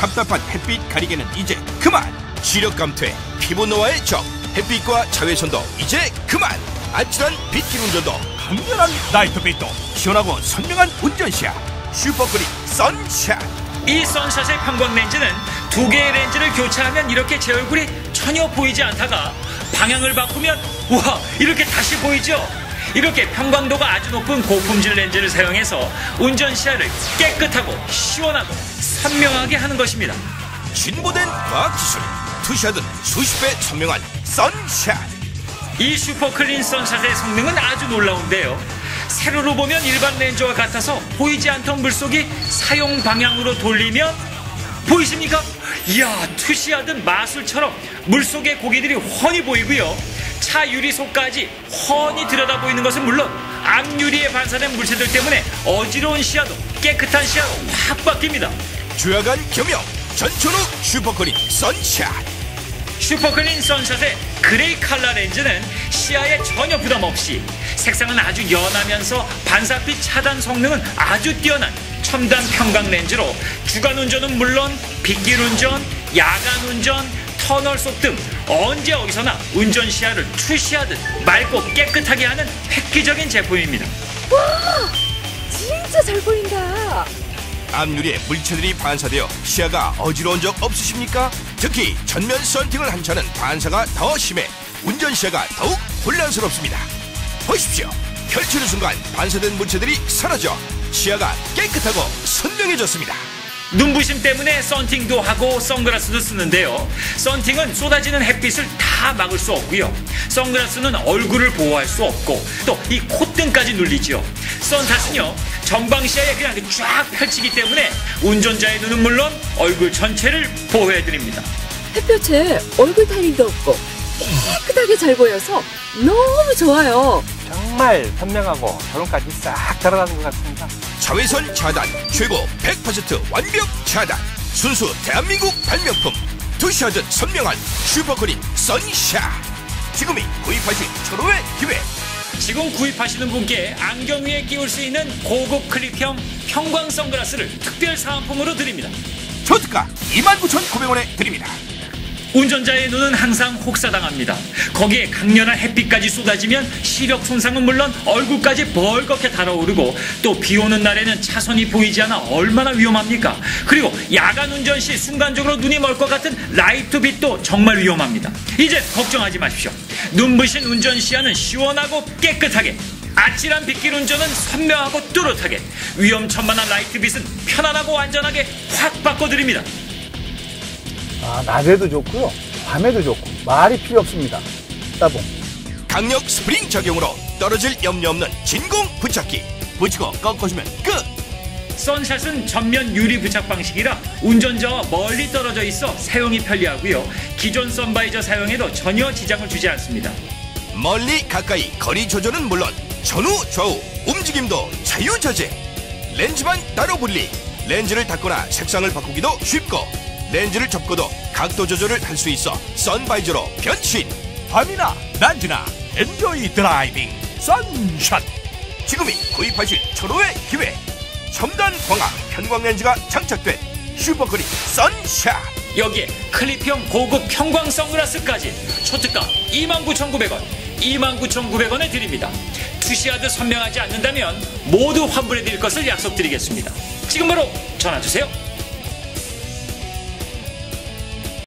답답한 햇빛 가리개는 이제 그만. 시력 감퇴 피부 노화의 적 햇빛과 자외선도 이제 그만. 아찔한 빗길 운전도 강렬한 나이트빛도. 시원하고 선명한 운전시야. 슈퍼그린 선샷 이 선샷의 평광 렌즈는 두 개의 렌즈를 교체하면 이렇게 제 얼굴이 전혀 보이지 않다가 방향을 바꾸면 우와 이렇게 다시 보이죠? 이렇게 평광도가 아주 높은 고품질 렌즈를 사용해서 운전 시야를 깨끗하고 시원하고 선명하게 하는 것입니다. 진보된 과학 기술 투샷은 수십 배 선명한 선샷 이 슈퍼 클린 선샷의 성능은 아주 놀라운데요. 세로로 보면 일반 렌즈와 같아서 보이지 않던 물속이 사용 방향으로 돌리면 보이십니까? 이야 투시하듯 마술처럼 물속의 고기들이 훤히 보이고요. 차 유리속까지 훤히 들여다 보이는 것은 물론 앞유리에 반사된 물체들 때문에 어지러운 시야도 깨끗한 시야로 확 바뀝니다. 주야간 겸용 전초록 슈퍼그린 선샷 슈퍼클린 선샷의 그레이 칼라 렌즈는 시야에 전혀 부담 없이 색상은 아주 연하면서 반사빛 차단 성능은 아주 뛰어난 첨단 평광 렌즈로 주간 운전은 물론 빗길 운전, 야간 운전, 터널 속 등 언제 어디서나 운전 시야를 투시하듯 맑고 깨끗하게 하는 획기적인 제품입니다. 진짜 잘 보인다. 앞유리에 물체들이 반사되어 시야가 어지러운 적 없으십니까? 특히 전면 썬팅을 한 차는 반사가 더 심해 운전 시야가 더욱 혼란스럽습니다. 보십시오. 펼치는 순간 반사된 물체들이 사라져 시야가 깨끗하고 선명해졌습니다. 눈부심 때문에 썬팅도 하고 선글라스도 쓰는데요. 썬팅은 쏟아지는 햇빛을 다 막을 수 없고요. 선글라스는 얼굴을 보호할 수 없고 또 이 콧등까지 눌리죠. 선탓은요 전방시야에 그냥 쫙 펼치기 때문에 운전자의 눈은 물론 얼굴 전체를 보호해드립니다. 햇볕에 얼굴 타닝도 없고 깨끗하게 잘 보여서 너무 좋아요. 정말 선명하고 저런까지 싹 들어가는 것 같습니다. 자외선 차단 최고 100% 완벽 차단. 순수 대한민국 발명품. 투샷은 선명한 슈퍼그린 선샷 지금이 구입하실 초로의 기회. 지금 구입하시는 분께 안경 위에 끼울 수 있는 고급 클립형 형광 선글라스를 특별 사은품으로 드립니다. 초특가 29,900원에 드립니다 운전자의 눈은 항상 혹사당합니다. 거기에 강렬한 햇빛까지 쏟아지면 시력 손상은 물론 얼굴까지 벌겋게 달아오르고 또 비 오는 날에는 차선이 보이지 않아 얼마나 위험합니까? 그리고 야간 운전 시 순간적으로 눈이 멀 것 같은 라이트 빛도 정말 위험합니다. 이제 걱정하지 마십시오. 눈부신 운전 시야는 시원하고 깨끗하게 아찔한 빗길 운전은 선명하고 뚜렷하게 위험천만한 라이트 빛은 편안하고 안전하게 확 바꿔드립니다. 아, 낮에도 좋고요. 밤에도 좋고 말이 필요 없습니다. 따봉. 강력 스프링 적용으로 떨어질 염려 없는 진공 부착기 붙이고 꺾어주면 끝 선샷은 전면 유리 부착 방식이라 운전자와 멀리 떨어져 있어 사용이 편리하고요. 기존 선바이저 사용에도 전혀 지장을 주지 않습니다. 멀리 가까이 거리 조절은 물론 전후 좌우 움직임도 자유자재 렌즈만 따로 분리 렌즈를 닫거나 색상을 바꾸기도 쉽고 렌즈를 접고도 각도 조절을 할 수 있어 선바이저로 변신 밤이나 낮이나 엔조이 드라이빙 선샷 지금이 구입하실 초로의 기회 첨단 광학 편광 렌즈가 장착된 슈퍼그린 선샷 여기에 클립형 고급 형광 선글라스까지 초특가 29,900원, 29,900원에 드립니다. 투시하듯 선명하지 않는다면 모두 환불해 드릴 것을 약속드리겠습니다. 지금 바로 전화 주세요.